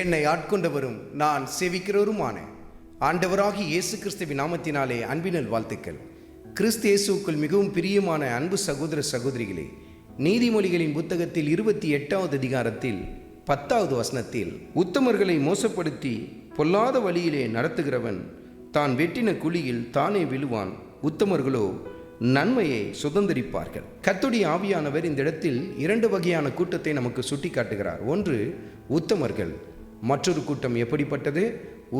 என்னை ஆட்கொண்டவரும் நான் சேவிக்கிறவருமான ஆண்டவராகி இயேசு கிறிஸ்துவின் நாமத்தினாலே அன்பினல் வாழ்த்துக்கள். கிறிஸ்து இயேசுக்குள் மிகவும் பிரியமான அன்பு சகோதர சகோதரிகளே நீதிமொழிகளின் புத்தகத்தில் இருபத்தி எட்டாவது அதிகாரத்தில் பத்தாவது வசனத்தில் உத்தமர்களை மோசப்படுத்தி பொல்லாத வழியிலே நடத்துகிறவன் தான் வெட்டின குழியில் தானே விழுவான். உத்தமர்களோ நன்மையை சுதந்திரிப்பார்கள். கத்துடைய ஆவியானவர் இந்த இடத்தில் இரண்டு வகையான கூட்டத்தை நமக்கு சுட்டி காட்டுகிறார் ஒன்று உத்தமர்கள். மற்றொரு கூட்டம் எப்படிப்பட்டது?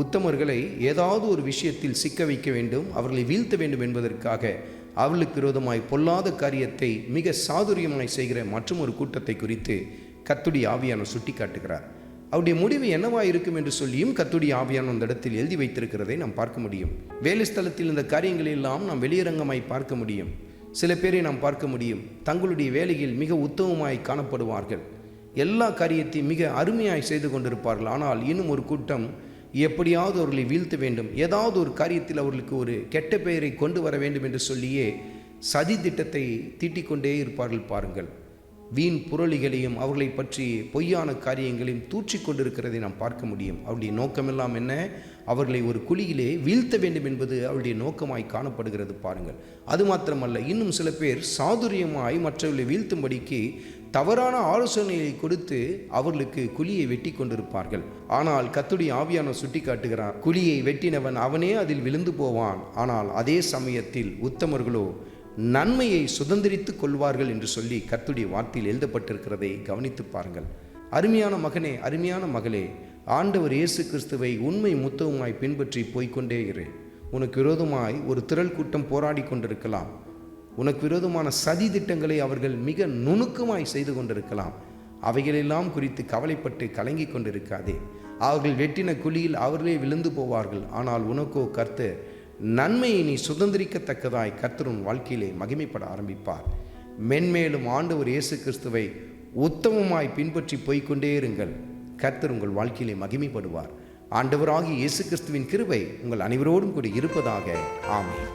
உத்தமர்களை ஏதாவது ஒரு விஷயத்தில் சிக்க வைக்க வேண்டும் அவர்களை வீழ்த்த வேண்டும் என்பதற்காக அவர்களுக்கு விரோதமாய் பொல்லாத காரியத்தை மிக சாதுரியமாய் செய்கிற மற்றும் ஒரு கூட்டத்தை குறித்து கத்துடி ஆவியான சுட்டி காட்டுகிறார் அவருடைய முடிவு என்னவா இருக்கும் என்று சொல்லியும் கத்துடி ஆவியான அந்த இடத்தில் எழுதி வைத்திருக்கிறதை நாம் பார்க்க முடியும். வேலை ஸ்தலத்தில் இந்த காரியங்கள் எல்லாம் நாம் வெளியரங்கமாய் பார்க்க முடியும். சில பேரை நாம் பார்க்க முடியும். தங்களுடைய வேலையில் மிக உத்தமமாய் காணப்படுவார்கள். எல்லா காரியத்தையும் மிக அருமையாய் செய்து கொண்டிருப்பார்கள். ஆனால் இன்னும் ஒரு கூட்டம் எப்படியாவது அவர்களை வீழ்த்த வேண்டும். ஏதாவது ஒரு காரியத்தில் அவர்களுக்கு ஒரு கெட்ட பெயரை கொண்டு வர வேண்டும் என்று சொல்லியே சதி திட்டத்தை தீட்டிக்கொண்டே இருப்பார்கள் பாருங்கள். வீண் புரளிகளையும் அவர்களை பற்றி பொய்யான காரியங்களையும் தூற்றிக் கொண்டிருக்கிறதை நாம் பார்க்க முடியும். அவருடைய நோக்கமெல்லாம் என்ன? அவர்களை ஒரு குழியிலே வீழ்த்த வேண்டும் என்பது அவருடைய நோக்கமாய் காணப்படுகிறது பாருங்கள். அது மாத்திரமல்ல இன்னும் சில பேர் சாதுரியமாய் மற்றவர்களை வீழ்த்தும்படிக்கு தவறான ஆலோசனையை கொடுத்து அவர்களுக்கு குழியை வெட்டி கொண்டிருப்பார்கள். ஆனால் கத்துடைய ஆவியான சுட்டி காட்டுகிறார் குழியை வெட்டினவன் அவனே அதில் விழுந்து போவான். ஆனால் அதே சமயத்தில் உத்தமர்களோ நன்மையை சுதந்திரித்துக் கொள்வார்கள் என்று சொல்லி கர்த்துடைய வார்த்தையில் எழுதப்பட்டிருக்கிறதை கவனித்து பாருங்கள். அருமையான மகனே அருமையான மகளே ஆண்டவர் இயேசு கிறிஸ்துவை உண்மை முத்தவுமாய் பின்பற்றி போய்கொண்டே இரு. உனக்கு விரோதமாய் ஒரு திரள் கூட்டம் போராடி கொண்டிருக்கலாம். உனக்கு விரோதமான சதி திட்டங்களை அவர்கள் மிக நுணுக்கமாய் செய்து கொண்டிருக்கலாம். அவைகளெல்லாம் குறித்து கவலைப்பட்டு கலங்கி கொண்டிருக்காதே. அவர்கள் வெட்டின குழியில் அவர்களே விழுந்து போவார்கள். ஆனால் உனக்கோ கர்த்தர் நன்மையை நீ சுதந்திரிக்கத்தக்கதாய் கர்த்தரும் வாழ்க்கையிலே மகிமைப்பட ஆரம்பிப்பார். மென்மேலும் ஆண்டவர் இயேசு கிறிஸ்துவை உத்தமமாய் பின்பற்றி போய்க்கொண்டே இருங்கள். கர்த்தர் உங்கள் வாழ்க்கையிலே மகிமைப்படுவார். ஆண்டவராகி இயேசு கிறிஸ்துவின் கிருபை உங்கள் அனைவரோடும் கூட இருப்பதாக. ஆமென்.